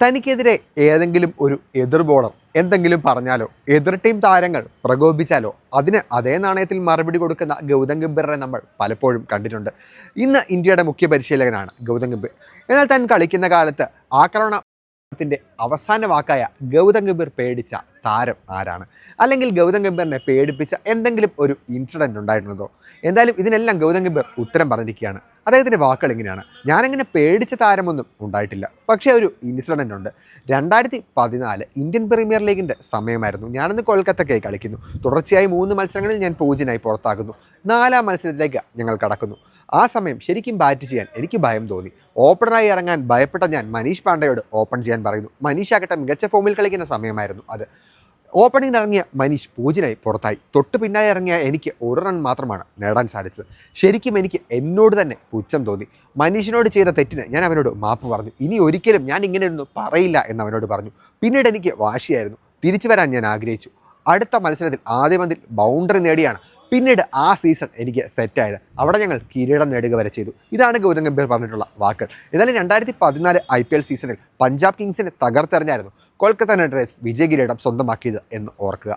തനിക്കെതിരെ ഏതെങ്കിലും ഒരു എതിർ ബോളർ എന്തെങ്കിലും പറഞ്ഞാലോ എതിർ ടീം താരങ്ങൾ പ്രകോപിച്ചാലോ അതിന് അതേ നാണയത്തിൽ മറുപടി കൊടുക്കുന്ന ഗൗതം ഗംഭീറിനെ നമ്മൾ പലപ്പോഴും കണ്ടിട്ടുണ്ട്. ഇന്ന് ഇന്ത്യയുടെ മുഖ്യ പരിശീലകനാണ് ഗൗതം ഗംഭീർ. എന്നാൽ താൻ കളിക്കുന്ന കാലത്ത് ആക്രമണ ത്തിന്റെ അവസാന വാക്കായ ഗൗതം ഗംഭീർ പേടിച്ച താരം ആരാണ്? അല്ലെങ്കിൽ ഗൗതം ഗംഭീറിനെ പേടിപ്പിച്ച എന്തെങ്കിലും ഒരു ഇൻസിഡന്റ് ഉണ്ടായിരുന്നതോ എന്തായാലും ഇതിനെല്ലാം ഗൗതം ഗംഭീർ ഉത്തരം പറഞ്ഞിരിക്കുകയാണ്. അദ്ദേഹത്തിന്റെ വാക്കുകൾ ഇങ്ങനെയാണ്. ഞാനങ്ങനെ പേടിച്ച താരമൊന്നും ഉണ്ടായിട്ടില്ല. പക്ഷേ ഒരു ഇൻസിഡന്റ് ഉണ്ട് രണ്ടായിരത്തി പതിനാല് ഇന്ത്യൻ പ്രീമിയർ ലീഗിന്റെ സമയമായിരുന്നു. ഞാനിന്ന് കൊൽക്കത്തക്കായി കളിക്കുന്നു. തുടർച്ചയായി മൂന്ന് മത്സരങ്ങളിൽ ഞാൻ പൂജ്യനായി പുറത്താകുന്നു. നാലാം മത്സരത്തിലേക്ക് ഞങ്ങൾ കടക്കുന്നു. ആ സമയം ശരിക്കും ബാറ്റ് ചെയ്യാൻ എനിക്ക് ഭയം തോന്നി. ഓപ്പണറായി ഇറങ്ങാൻ ഭയപ്പെട്ട ഞാൻ മനീഷ് പാണ്ഡയോട് ഓപ്പൺ ചെയ്യാൻ പറയുന്നു. മനീഷ് ആകട്ടെ മികച്ച ഫോമിൽ കളിക്കുന്ന സമയമായിരുന്നു അത്. ഓപ്പണിംഗിൽ ഇറങ്ങിയ മനീഷ് പൂജനായി പുറത്തായി. തൊട്ടു പിന്നാലെ ഇറങ്ങിയ എനിക്ക് ഒരു റൺ മാത്രമാണ് നേടാൻ സാധിച്ചത്. ശരിക്കും എനിക്ക് എന്നോട് തന്നെ പുച്ഛം തോന്നി. മനീഷിനോട് ചെയ്ത തെറ്റിന് ഞാൻ അവനോട് മാപ്പ് പറഞ്ഞു. ഇനി ഒരിക്കലും ഞാൻ ഇങ്ങനെയൊന്നും പറയില്ല എന്ന് അവനോട് പറഞ്ഞു. പിന്നീട് എനിക്ക് വാശിയായിരുന്നു. തിരിച്ചു വരാൻ ഞാൻ ആഗ്രഹിച്ചു. അടുത്ത മത്സരത്തിൽ ആദ്യ പന്തിൽ ബൗണ്ടറി നേടിയാണ് പിന്നീട് ആ സീസൺ എനിക്ക് സെറ്റായത് അവിടെ ഞങ്ങൾ കിരീടം നേടുക വരെ ചെയ്തു. ഇതാണ് ഗൗതം ഗംഭീർ പറഞ്ഞിട്ടുള്ള വാക്കുകൾ എന്നാലും രണ്ടായിരത്തി പതിനാല് ഐ പി എൽ സീസണിൽ പഞ്ചാബ് കിങ്സിനെ തകർത്തെറിഞ്ഞായിരുന്നു കൊൽക്കത്ത നൈറ്റ് റൈഡേഴ്സ് വിജയ കിരീടം സ്വന്തമാക്കിയത് എന്ന് ഓർക്കുക.